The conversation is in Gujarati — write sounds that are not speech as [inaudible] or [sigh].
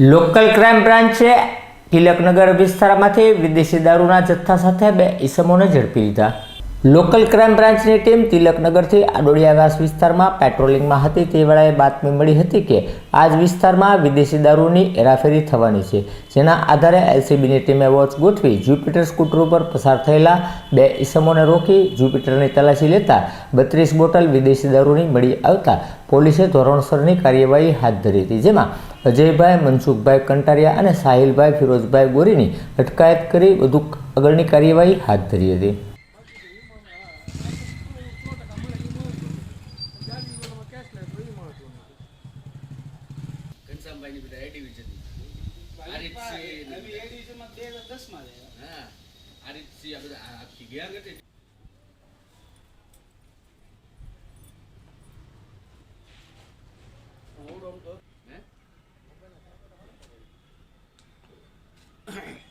લોકલ ક્રાઇમ બ્રાન્ચે તિલકનગર વિસ્તારમાંથી વિદેશી દારૂના જથ્થા સાથે બે ઈસમોને ઝડપી લીધા. લોકલ ક્રાઇમ બ્રાન્ચની ટીમ તિલકનગરથી આડોડિયાવાસ વિસ્તારમાં પેટ્રોલિંગમાં હતી. તે વેળાએ બાતમી મળી હતી કે આ જ વિસ્તારમાં વિદેશી દારૂની હેરાફેરી થવાની છે. જેના આધારે એલસીબીની ટીમે વોચ ગોઠવી જ્યુપિટર સ્કૂટર ઉપર પસાર થયેલા બે ઇસમોને રોકી જ્યુપિટરની તલાશી લેતા બત્રીસ બોટલ વિદેશી દારૂની મળી આવતા પોલીસે ધોરણસરની કાર્યવાહી હાથ ધરી હતી, જેમાં અજયભાઈ, મનસુખભાઈ કંટારિયા અને સાહિલભાઈ, ફિરોજભાઈ ગોરીની અટકાયત કરી વધુ આગળની કાર્યવાહી હાથ ધરી હતી. ઘનશ્યામભાઈની બધા એ ડિવિઝન આ રીત છે હા આ રીત છે. આ બધા આખી ગયા નથી. ઓવડો આમ તો? હે [coughs] [coughs]